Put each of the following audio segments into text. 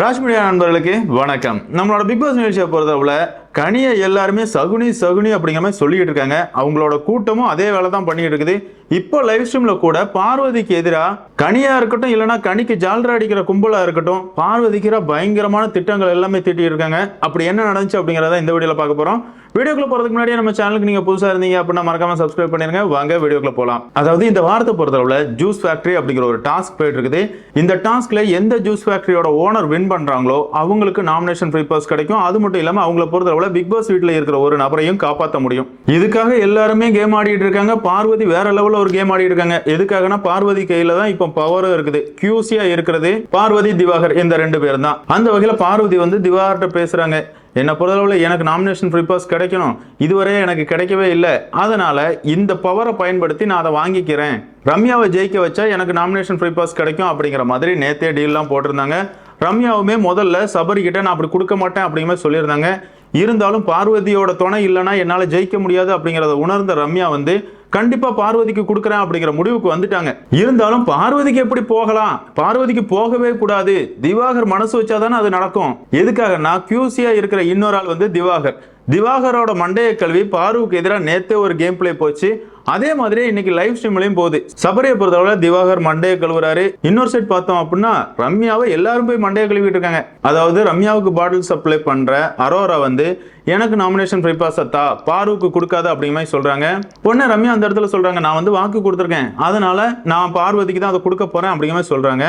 Raj media நண்பர்களுக்கு வணக்கம். நம்மளோட பிக் பாஸ் நிகழ்ச்சியை பொறுத்தவரை கனியை எல்லாருமே சகுனி சகுனி அப்படிங்கிற மாதிரி சொல்லிட்டு இருக்காங்க. அவங்களோட கூட்டமும் அதே வேலை தான் பண்ணிட்டு இருக்குது. இப்போ லைவ் ஸ்ட்ரீம்ல கூட பார்வதிக்கு எதிராக கனியா இருக்கட்டும் இல்லைன்னா கனிக்கு ஜால்ரா அடிக்கிற கும்பலா இருக்கட்டும் பார்வதிக்கிற பயங்கரமான திட்டங்கள் எல்லாமே திட்டிட்டு இருக்காங்க. அப்படி என்ன நடந்துச்சு அப்படிங்கிறத இந்த வீடியோல பார்க்க போறோம். வீடியோக்குள்ள போறதுக்கு முன்னாடி நம்ம சேனலுக்கு நீங்க புதுசா இருந்தீங்க அப்படின்னா மறக்காம சப்ஸ்கிரைப் பண்ணிருங்க. வாங்க வீடியோக்குள்ள போலாம். அதாவது இந்த வாரத்தை பொறுத்தளவுல ஜூஸ் ஃபேக்டரி அப்படிங்கிற ஒரு டாஸ்க் போயிட்டு இருக்குது. இந்த டாஸ்க்ல எந்த ஜூஸ் ஃபேக்டரியோட ஓனர் வின் பண்றாங்களோ அவங்களுக்கு நாமினேஷன் ஃப்ரீ பாஸ் கிடைக்கும். அது மட்டும் இல்லாம அவங்கள பொறுத்தளவுல பிக் பாஸ் வீட்டில் இருக்கிற ஒரு நபரையும் காப்பாற்ற முடியும். இதுக்காக எல்லாருமே கேம் ஆடிட்டு இருக்காங்க. பார்வதி வேற லெவலில் ஒரு கேம் ஆடிட்டு இருக்காங்க. எதுக்காகனா பார்வதி கையில தான் இப்போ பவரும் இருக்குது. கியூசியா இருக்கிறது பார்வதி திவாகர் இந்த ரெண்டு பேரும் தான். அந்த வகையில் பார்வதி வந்து திவாகர்கிட்ட பேசுறாங்க. என்னை பொறுத்தளவில் எனக்கு நாமினேஷன் ஃப்ரீ பாஸ் கிடைக்கணும். இதுவரை எனக்கு கிடைக்கவே இல்லை. அதனால இந்த பவரை பயன்படுத்தி நான் அதை வாங்கிக்கிறேன். ரம்யாவை ஜெயிக்க வச்சா எனக்கு நாமினேஷன் ஃப்ரீ பாஸ் கிடைக்கும் அப்படிங்கிற மாதிரி நேத்தே டீல்லாம் போட்டிருந்தாங்க. ரம்யாவுமே முதல்ல சபரி கிட்ட நான் அப்படி கொடுக்க மாட்டேன் அப்படிங்கிற மாதிரி சொல்லியிருந்தாங்க. இருந்தாலும் பார்வதியோட துணை இல்லைன்னா என்னால் ஜெயிக்க முடியாது அப்படிங்கிறத உணர்ந்த ரம்யா வந்து கண்டிப்பாக பார்வதிக்கு கொடுக்குறேன் அப்படிங்கிற முடிவுக்கு வந்துட்டாங்க. இருந்தாலும் பார்வதிக்கு எப்படி போகலாம்? பார்வதிக்கு போகவே கூடாது. திவாகர் மனசு வச்சாதானே அது நடக்கும். எதுக்காகனா கியூசியாக இருக்கிற இன்னொரு ஆள் வந்து திவாகர். திவாகரோட மண்டைய கல்வி பாருவுக்கு எதிராக நேத்தே ஒரு கேம் பிளே போச்சு. அதே மாதிரி இன்னைக்கு லைவ் ஸ்ட்ரீம்லயும் போகுது. சபரியை பொறுத்தளவுல திவாகர் மண்டையை கழுவுறாரு. இன்னொரு சைட் பார்த்தோம் அப்படின்னா ரம்யாவை எல்லாரும் போய் மண்டையை கழுவிட்டு இருக்காங்க. அதாவது ரம்யாவுக்கு பாட்டில் சப்ளை பண்ற அரோரா வந்து எனக்கு நாமினேஷன் ஃப்ரீ பாஸ் அத்தா பாருவுக்கு கொடுக்காத அப்படிங்கிற மாதிரி சொல்றாங்க. பொண்ணு ரம்யா அந்த இடத்துல சொல்றாங்க நான் வந்து வாக்கு கொடுத்துருக்கேன். அதனால நான் பார்வதிக்கு தான் அதை கொடுக்க போறேன் அப்படிங்கிற மாதிரி சொல்றாங்க.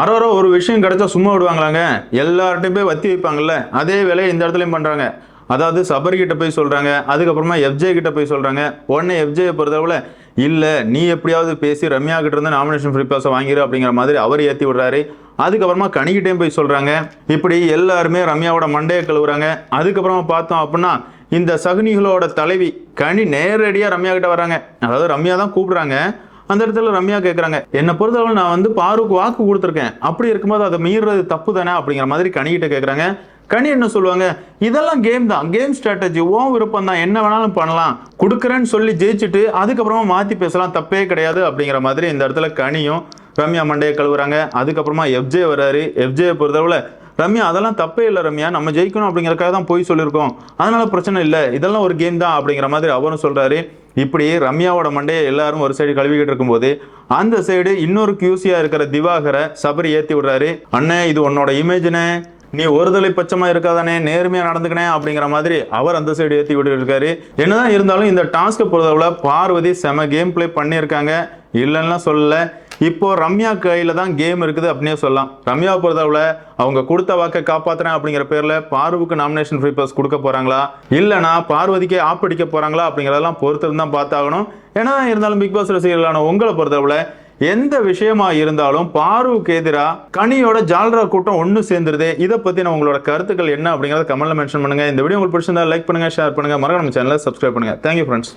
அரோரா ஒரு விஷயம் கிடைச்சா சும்மா விடுவாங்களாங்க? எல்லார்ட்டையும் போய் வத்தி வைப்பாங்கல்ல? அதே வேலையை இந்த இடத்துலயும் பண்றாங்க. அதாவது சபரி கிட்ட போய் சொல்றாங்க அதுக்கப்புறமா எஃப்ஜே கிட்ட போய் சொல்றாங்க. உடனே எஃப்ஜே பொறுத்தவரை இல்லை நீ எப்படியாவது பேசி ரம்யா கிட்ட இருந்து நாமினேஷன் ஃப்ரீ பாஸை வாங்கிரு அப்படிங்கிற மாதிரி அவர் ஏற்றி விடுறாரு. அதுக்கப்புறமா கணிக்கிட்டேயும் போய் சொல்றாங்க. இப்படி எல்லாருமே ரம்யாவோட மண்டையை கழுவுறாங்க. அதுக்கப்புறமா பார்த்தோம் அப்படின்னா இந்த சகுனிகளோட தலைவி கனி நேரடியாக ரம்யா கிட்ட வராங்க அதாவது ரம்யா தான் கூப்பிடுறாங்க. அந்த இடத்துல ரம்யா கேட்குறாங்க என்னை பொறுத்தளவு நான் வந்து பாருக்கு வாக்கு கொடுத்துருக்கேன். அப்படி இருக்கும்போது அதை மீறுறது தப்பு தானே அப்படிங்கிற மாதிரி கணிக்கிட்ட கேட்குறாங்க கனி என்ன சொல்லுவாங்க? இதெல்லாம் கேம் தான். கேம் ஸ்ட்ராட்டஜி ஓ விருப்பம் தான் என்ன வேணாலும் பண்ணலாம். கொடுக்குறேன்னு சொல்லி ஜெயிச்சுட்டு அதுக்கப்புறமா மாற்றி பேசலாம். தப்பே கிடையாது அப்படிங்கிற மாதிரி இந்த இடத்துல கனியும் ரம்யா மண்டையை கழுவுறாங்க. அதுக்கப்புறமா எஃப்ஜே வர்றாரு. எஃப்ஜே பொறுத்தளவில் ரம்யா அதெல்லாம் தப்பே இல்லை ரம்யா. நம்ம ஜெயிக்கணும் அப்படிங்கிறக்காக தான் போய் சொல்லியிருக்கோம். அதனால பிரச்சனை இல்லை. இதெல்லாம் ஒரு கேம் தான் அப்படிங்கிற மாதிரி அவரும் சொல்கிறாரு இப்படி ரம்யாவோட மண்டையை எல்லாரும் ஒரு சைடு கழுவிக்கிட்டு இருக்கும்போது அந்த சைடு இன்னொரு கியூசியாக இருக்கிற திவாகரை சபரி ஏற்றி விடுறாரு. அண்ணே இது உன்னோட இமேஜ்னே நீ ஒருதலை பட்சமா இருக்காதானே நேர்மையா நடந்துக்கினே அப்படிங்கிற மாதிரி அவர் அந்த சைடு ஏத்தி விட்டு இருக்காரு என்னதான் இருந்தாலும் இந்த டாஸ்க்கை பொறுத்தவரை பார்வதி செம கேம் ப்ளே பண்ணியிருக்காங்க. இல்லைன்னா சொல்லல. இப்போ ரம்யா கையில தான் கேம் இருக்குது அப்படின்னே சொல்லலாம். ரம்யா பொறுத்தவரை அவங்க கொடுத்த வாக்கை காப்பாத்துறேன் அப்படிங்கிற பேர்ல பார்வுக்கு நாமினேஷன் ஃப்ரீ பாஸ் கொடுக்க போறாங்களா? இல்லைனா பார்வதிக்கே ஆப்படிக்க போறாங்களா அப்படிங்கிறதெல்லாம் பொறுத்திருந்தான் தான் பார்த்தாகணும். ஏன்னா இருந்தாலும் பிக் பாஸ் ரசிகர்களான உங்களை பொறுத்தவரை எந்த விஷயமா இருந்தாலும் பார்வுக்கு எதிராக கனியோட ஜால்ரா கூட்டம் ஒன்று சேர்ந்துருது. இதை பற்றி நான் உங்களோட கருத்துக்கள் என்ன அப்படிங்கிறத கமெண்ட்ல மென்ஷன் பண்ணுங்க. இந்த வீடியோ உங்களுக்கு பிடிச்சிருந்தா லைக் பண்ணுங்க ஷேர் பண்ணுங்க. மறக்காம நம்ம சேனலை சப்ஸ்கிரைப் பண்ணுங்க. Thank you friends